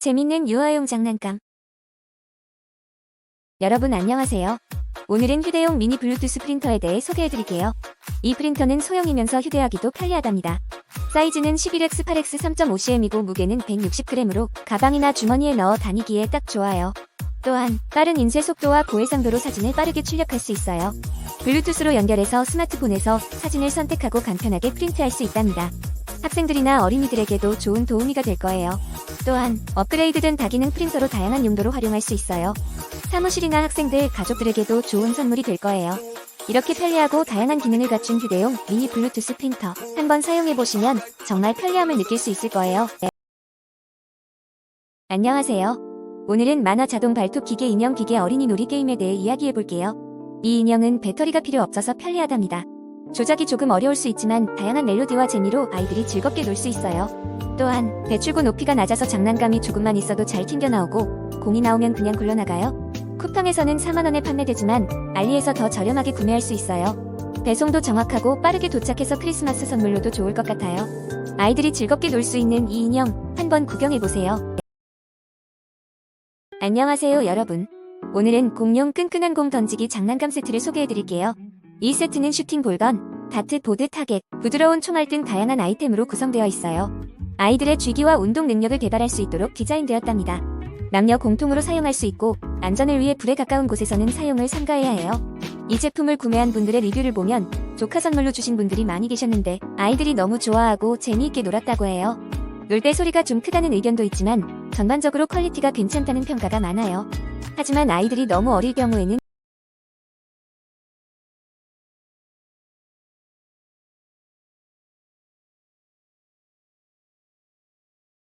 재밌는 유아용 장난감. 여러분 안녕하세요. 오늘은 휴대용 미니 블루투스 프린터에 대해 소개해드릴게요. 이 프린터는 소형이면서 휴대하기도 편리하답니다. 사이즈는 11x 8x 3.5cm이고 무게는 160g으로 가방이나 주머니에 넣어 다니기에 딱 좋아요. 또한 빠른 인쇄 속도와 고해상도로 사진을 빠르게 출력할 수 있어요. 블루투스로 연결해서 스마트폰에서 사진을 선택하고 간편하게 프린트할 수 있답니다. 학생들이나 어린이들에게도 좋은 도움이가 될 거예요. 또한 업그레이드된 다기능 프린터로 다양한 용도로 활용할 수 있어요. 사무실이나 학생들, 가족들에게도 좋은 선물이 될 거예요. 이렇게 편리하고 다양한 기능을 갖춘 휴대용 미니 블루투스 프린터 한번 사용해보시면 정말 편리함을 느낄 수 있을 거예요. 네. 안녕하세요. 오늘은 만화 자동 발톱 기계 인형 기계 어린이 놀이 게임에 대해 이야기해볼게요. 이 인형은 배터리가 필요 없어서 편리하답니다. 조작이 조금 어려울 수 있지만 다양한 멜로디와 재미로 아이들이 즐겁게 놀 수 있어요. 또한 배출구 높이가 낮아서 장난감이 조금만 있어도 잘 튕겨 나오고 공이 나오면 그냥 굴러나가요. 쿠팡에서는 4만원에 판매되지만 알리에서 더 저렴하게 구매할 수 있어요. 배송도 정확하고 빠르게 도착해서 크리스마스 선물로도 좋을 것 같아요. 아이들이 즐겁게 놀 수 있는 이 인형 한번 구경해보세요. 안녕하세요 여러분. 오늘은 공룡 끈끈한 공 던지기 장난감 세트를 소개해드릴게요. 이 세트는 슈팅 볼건, 다트 보드 타겟, 부드러운 총알 등 다양한 아이템으로 구성되어 있어요. 아이들의 쥐기와 운동 능력을 개발할 수 있도록 디자인되었답니다. 남녀 공통으로 사용할 수 있고 안전을 위해 불에 가까운 곳에서는 사용을 삼가해야 해요. 이 제품을 구매한 분들의 리뷰를 보면 조카 선물로 주신 분들이 많이 계셨는데 아이들이 너무 좋아하고 재미있게 놀았다고 해요. 놀 때 소리가 좀 크다는 의견도 있지만 전반적으로 퀄리티가 괜찮다는 평가가 많아요. 하지만 아이들이 너무 어릴 경우에는